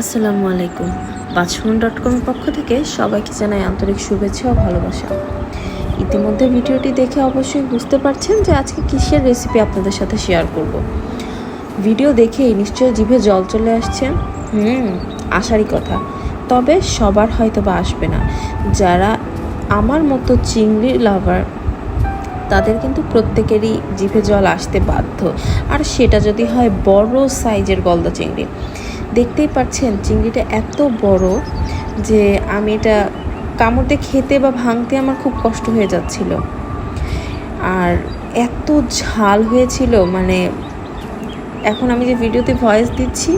আসসালামু আলাইকুম। বাছমন ডট কমের পক্ষ থেকে সবাইকে জানাই আন্তরিক শুভেচ্ছা ও ভালোবাসা। ইতিমধ্যে ভিডিওটি দেখে অবশ্যই বুঝতে পারছেন যে আজকে কিসের রেসিপি আপনাদের সাথে শেয়ার করব। ভিডিও দেখেই নিশ্চয়ই জিভে জল চলে আসছে। হুম আসারই কথা। তবে সবার হয়তো বা আসবে না। যারা আমার মতো চিংড়ি লাভার তাদের কিন্তু প্রত্যেকেরই জিভে জল আসতে বাধ্য। আর সেটা যদি হয় বড় সাইজের গলদা চিংড়ি। দেখতেই পাচ্ছেন চিংড়িটা এত বড় যে আমি এটা কামড়তে খেতে বা ভাঙতে আমার খুব কষ্ট হয়ে যাচ্ছিল। আর এত ঝাল হয়েছিল মানে এখন আমি যে ভিডিওতে ভয়েস দিচ্ছি,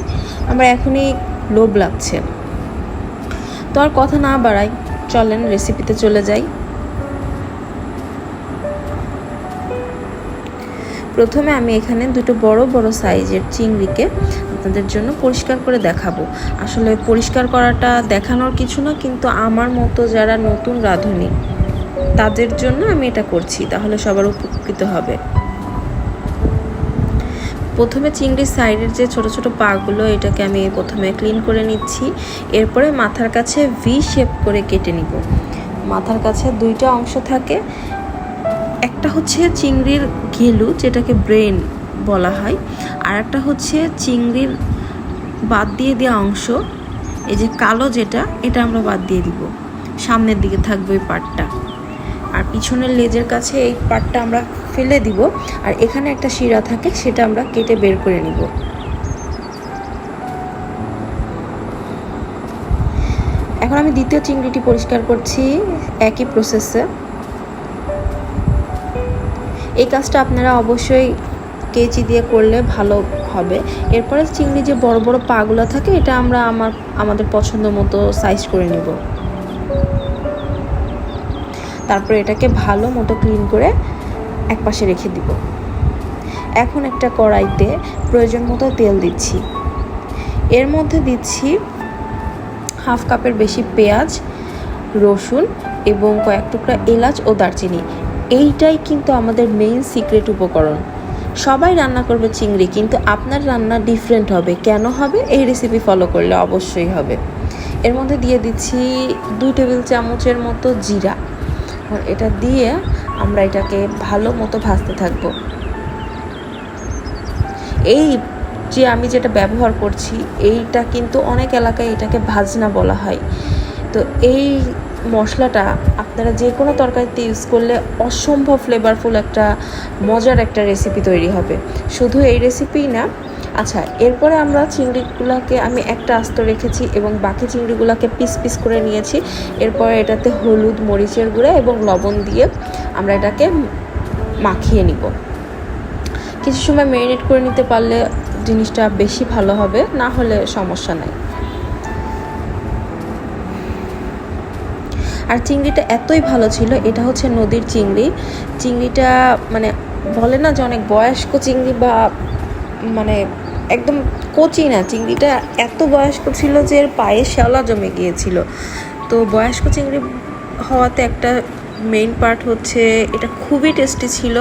আমার এখনই লোভ লাগছে। তো আর কথা না বাড়াই, চলেন রেসিপিতে চলে যাই। প্রথমে আমি এখানে দুটো বড় বড় সাইজের চিংড়িকে আপনাদের জন্য পরিষ্কার করে দেখাবো। আসলে পরিষ্কার করাটা দেখানোর কিছু না, কিন্তু আমার মতো যারা নতুন রাঁধুনি, তাদের জন্য আমি এটা করছি, তাহলে সবার উপকৃত হবে। প্রথমে চিংড়ির সাইডের যে ছোট ছোট পাগুলো, এটাকে আমি প্রথমে ক্লিন করে নিচ্ছি। এরপরে মাথার কাছে ভি শেপ করে কেটে নিব। মাথার কাছে দুইটা অংশ থাকে একটা হচ্ছে চিংড়ির ঘেলু, যেটাকে ব্রেন বলা হয়, আর একটা হচ্ছে চিংড়ির বাদ দিয়ে দেওয়া অংশ, এই যে কালো যেটা, এটা আমরা বাদ দিয়ে দিব। সামনের দিকে থাকবে ওই পার্টটা আর পিছনের লেজের কাছে এই পাটটা আমরা ফেলে দিব, আর এখানে একটা শিরা থাকে, সেটা আমরা কেটে বের করে নিব। এখন আমি দ্বিতীয় চিংড়িটি পরিষ্কার করছি, একই প্রসেসে এই কাজটা আপনারা অবশ্যই কেচি দিয়ে করলে ভালো হবে। এরপরে চিংড়ি যে বড় বড় পাগুলো থাকে, এটা আমরা আমার, আমাদের পছন্দ মতো সাইজ করে নেব। তারপর এটাকে ভালো মতো ক্লিন করে এক পাশে রেখে দিব। এখন একটা কড়াইতে প্রয়োজন মতো তেল দিচ্ছি। এর মধ্যে দিচ্ছি হাফ কাপের বেশি পেঁয়াজ, রসুন এবং কয়েক টুকরা এলাচ ও দারচিনি। এইটাই কিন্তু আমাদের মেইন সিক্রেট উপকরণ। সবাই রান্না করবে চিংড়ি, কিন্তু আপনার রান্না ডিফারেন্ট হবে। কেন হবে? এই রেসিপি ফলো করলে অবশ্যই হবে। এর মধ্যে দিয়ে দিচ্ছি দুই টেবিল চামচের মতো জিরা। এটা দিয়ে আমরা এটাকে ভালো মতো ভাজতে থাকব। এই যে আমি যেটা ব্যবহার করছি, এইটা কিন্তু অনেক এলাকায় এটাকে ভাজনা বলা হয়। তো এই মশলাটা আপনারা যে কোনো তরকারিতে ইউজ করলে অসম্ভব ফ্লেভারফুল একটা, মজার একটা রেসিপি তৈরি হবে। শুধু এই রেসিপি না আচ্ছা এরপরে আমরা চিংড়িগুলোকে, আমি একটা আস্ত রেখেছি এবং বাকি চিংড়িগুলোকে পিস পিস করে নিয়েছি। এরপরে এটাতে হলুদ, মরিচের গুঁড়া এবং লবণ দিয়ে আমরা এটাকে মাখিয়ে নিব। কিছু সময় ম্যারিনেট করে নিতে পারলে জিনিসটা বেশি ভালো হবে, না হলে সমস্যা নাই। আর চিংড়িটা এতই ভালো ছিল, এটা হচ্ছে নদীর চিংড়ি। চিংড়িটা মানে বলে না যে অনেক বয়স্ক চিংড়ি বা মানে একদম কচি না, চিংড়িটা এত বয়স্ক ছিল যে এর পায়ে শ্যাওলা জমে গিয়েছিল। তো বয়স্ক চিংড়ি হওয়াতে একটা মেইন পার্ট হচ্ছে, এটা খুবই টেস্টি ছিল।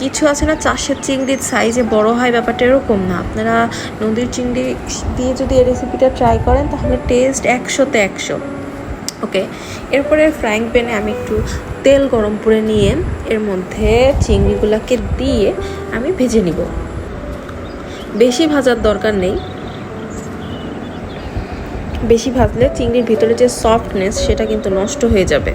কিছু আছে না চাষের চিংড়ির সাইজে বড় হয়, ব্যাপারটা এরকম না। আপনারা নদীর চিংড়ি দিয়ে যদি এই রেসিপিটা ট্রাই করেন, তাহলে টেস্ট একশোতে একশো। ওকে, এরপরে ফ্রাইং প্যানে আমি একটু তেল গরম করে নিয়ে এর মধ্যে চিংড়িগুলোকে দিয়ে আমি ভেজে নিব। বেশি ভাজার দরকার নেই। বেশি ভাজলে চিংড়ির ভিতরে যে সফটনেস সেটা কিন্তু নষ্ট হয়ে যাবে।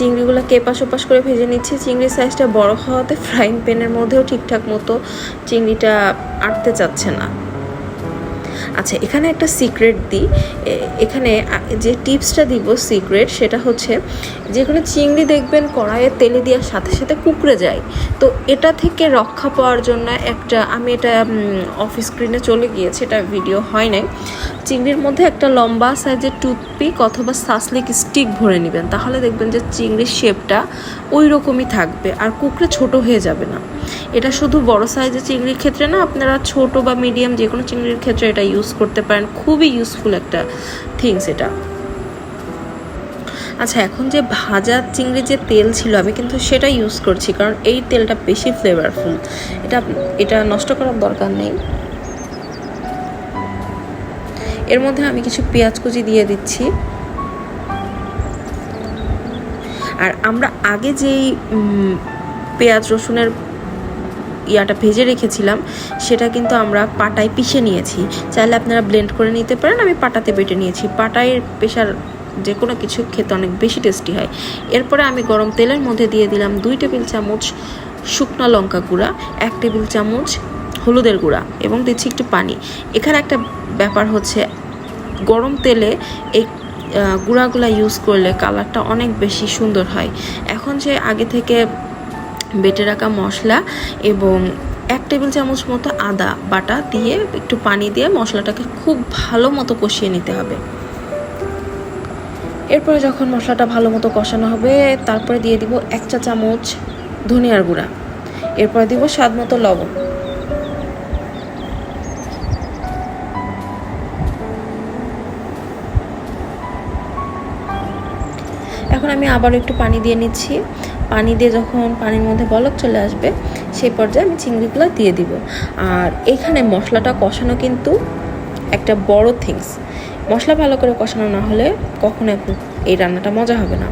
চিংড়িগুলোকে কেপাস ওপাস করে ভেজে নিচ্ছি। চিংড়ির সাইজটা বড় হওয়াতে ফ্রাইং প্যানের মধ্যেও ঠিকঠাক মতো চিংড়িটা আটতে চাচ্ছে না। আচ্ছা এখানে একটা সিক্রেট দিই। এখানে যে টিপসটা দিব সিক্রেট সেটা হচ্ছে যে কোনো চিংড়ি দেখবেন কড়াইয়ে তেলে দেওয়ার সাথে সাথে কুকড়ে যায়। তো এটা থেকে রক্ষা পাওয়ার জন্য একটা, আমি এটা অফিস স্ক্রিনে চলে গিয়েছে, এটা ভিডিও হয় নাই। চিংড়ির মধ্যে একটা লম্বা সাইজের টুথপিক অথবা সাসলিক স্টিক ভরে নেবেন। তাহলে দেখবেন যে চিংড়ির শেপটা ওই রকমই থাকবে। আর কুকড়ে ছোট হয়ে যাবে না। এটা শুধু বড় সাইজের চিংড়ির ক্ষেত্রে না, আপনারা ছোট বা মিডিয়াম যে কোনো চিংড়ির ক্ষেত্রে এটা ইউজ করতে পারেন। খুবই ইউজফুল একটা থিংস এটা। আচ্ছা এখন যে ভাজা চিংড়ির যে তেল ছিল, আমি কিন্তু সেটা ইউজ করছি, কারণ এই তেলটা বেশি ফ্লেভারফুল এটা এটা নষ্ট করার দরকার নেই। এর মধ্যে আমি কিছু পেঁয়াজ কুচি দিয়ে দিচ্ছি। আর আমরা আগে যেই পেঁয়াজ রসুনের ইয়াটা ভেজে রেখেছিলাম, সেটা কিন্তু আমরা পাটায় পিষে নিয়েছি। চাইলে আপনারা ব্লেন্ড করে নিতে পারেন, আমি পাটাতে বেটে নিয়েছি। পাটায় পেশার যে কোনো কিছু খেতে অনেক বেশি টেস্টি হয়। এরপরে আমি গরম তেলের মধ্যে দিয়ে দিলাম দুই টেবিল চামচ শুকনো লঙ্কা গুঁড়া, এক টেবিল চামচ হলুদের গুঁড়া এবং দিচ্ছি একটু পানি। এখানে একটা ব্যাপার হচ্ছে, গরম তেলে এই গুঁড়াগুলা ইউজ করলে কালারটা অনেক বেশি সুন্দর হয়। এখন যে আগে থেকে বেটে রাখা মশলা এবং এক টেবিল চামচ মতো আদা বাটা দিয়ে একটু পানি দিয়ে মশলাটাকে খুব ভালো মতো কষিয়ে নিতে হবে। এরপরে যখন মশলাটা ভালো মতো কষানো হবে, তারপরে দিয়ে দিব এক চা চামচ ধনিয়ার গুঁড়া। এরপরে দিব স্বাদ মতো লবণ। এখন আমি আবার একটু পানি দিয়ে নিচ্ছি। পানি দিয়ে যখন পানির মধ্যে বলক চলে আসবে সেই পর্যায়ে আমি চিংড়িগুলো দিয়ে দিব। আর এখানে মশলাটা কষানো কিন্তু একটা বড় থিংস মশলা ভালো করে কষানো না হলে কখনো এই রান্নাটা মজা হবে না।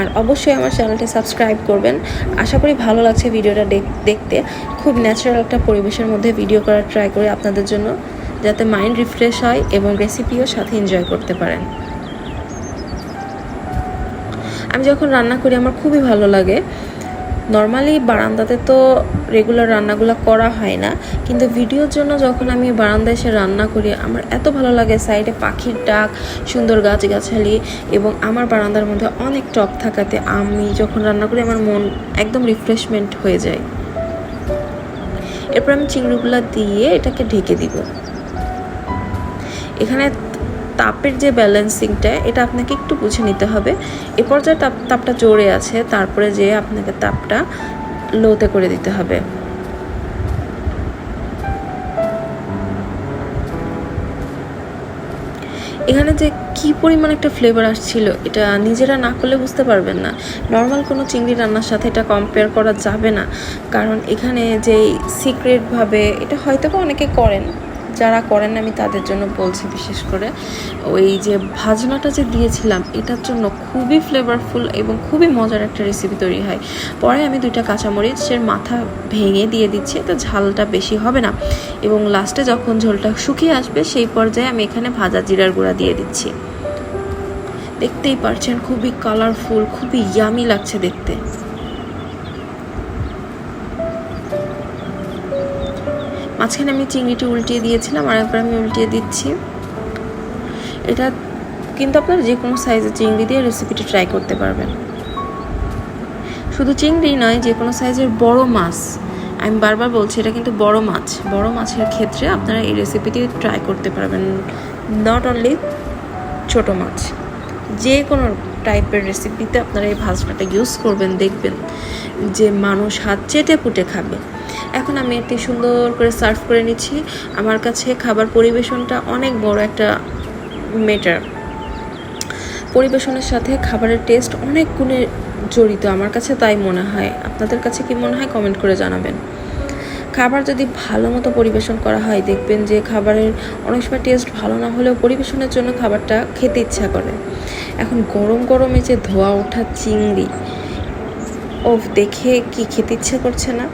আর অবশ্যই আমার চ্যানেলটি সাবস্ক্রাইব করবেন। আশা করি ভালো লাগছে ভিডিওটা দেখ- দেখতে। খুব ন্যাচারাল একটা পরিবেশের মধ্যে ভিডিও করার ট্রাই করি আপনাদের জন্য, যাতে মাইন্ড রিফ্রেশ হয় এবং রেসিপিও সাথে এনজয় করতে পারেন। আমি যখন রান্না করি, আমার খুবই ভালো লাগে। নর্মালি বারান্দাতে তো রেগুলার রান্নাগুলো করা হয় না, কিন্তু ভিডিওর জন্য যখন আমি বারান্দায় এসে রান্না করি, আমার এত ভালো লাগে। সাইডে পাখির ডাক, সুন্দর গাছগাছালি এবং আমার বারান্দার মধ্যে অনেক টপ থাকাতে আমি যখন রান্না করি, আমার মন একদম রিফ্রেশমেন্ট হয়ে যায়। এরপর আমি চিংড়িগুলো দিয়ে এটাকে ঢেকে দিব। এখানে তাপের যে ব্যালেন্সিংটা এটা আপনাকে একটু বুঝে নিতে হবে। এ পর্যায়ে তাপ, তাপটা জোরে আছে, তারপরে যে আপনাকে তাপটা লোতে করে দিতে হবে। এখানে যে কি পরিমাণ একটা ফ্লেভার আসছিল, এটা নিজেরা না করলে বুঝতে পারবেন না। নর্মাল কোনো চিংড়ি রান্নার সাথে এটা কম্পেয়ার করা যাবে না। কারণ এখানে যেই সিক্রেটভাবে এটা হয়তো বা অনেকে করেন যারা করেন, আমি তাদের জন্য বলছি বিশেষ করে, ওই যে ভাজনাটা যে দিয়েছিলাম, এটার জন্য খুবই ফ্লেভারফুল এবং খুবই মজার একটা রেসিপি তৈরি হয়। পরে আমি দুইটা কাঁচামরিচের মাথা ভেঙে দিয়ে দিচ্ছি, এতে ঝালটা বেশি হবে না এবং লাস্টে যখন ঝোলটা শুকিয়ে আসবে, সেই পর্যায়ে আমি এখানে ভাজা জিরার গুঁড়া দিয়ে দিচ্ছি। দেখতেই পারছেন, খুবই কালারফুল খুবই ইয়ামি লাগছে দেখতে। মাঝখানে আমি চিংড়িটি উল্টিয়ে দিয়েছিলাম আর একবার আমি উল্টিয়ে দিচ্ছি। এটা কিন্তু আপনারা যে কোনো সাইজের চিংড়ি দিয়ে রেসিপিটি ট্রাই করতে পারবেন। শুধু চিংড়ি নয়, যে কোনো সাইজের বড় মাছ। আমি বারবার বলছি, এটা কিন্তু বড় মাছ। বড় মাছের ক্ষেত্রে আপনারা এই রেসিপিটি ট্রাই করতে পারবেন। নট অনলি ছোট মাছ, যে কোনো টাইপের রেসিপিতে আপনারা এই ভাজনাটা ইউজ করবেন, দেখবেন যে মানুষ হাত চেটে পুটে খাবে। এখন আমি এটি সুন্দর করে সার্ভ করে নিচ্ছি। আমার কাছে খাবার পরিবেশনটা অনেক বড় একটা মেটার পরিবেশনের সাথে খাবারের টেস্ট অনেক গুণে জড়িত আমার কাছে তাই মনে হয়। আপনাদের কাছে কি মনে হয় কমেন্ট করে জানাবেন। খাবার যদি ভালো মতো পরিবেশন করা হয়, দেখবেন যে খাবারের অনেক সময় টেস্ট ভালো না হলেও পরিবেশনের জন্য খাবারটা খেতে ইচ্ছা করে। এখন গরম গরমে যে ধোয়া ওঠা চিংড়ি ও দেখে কি খেতে ইচ্ছে করছে না?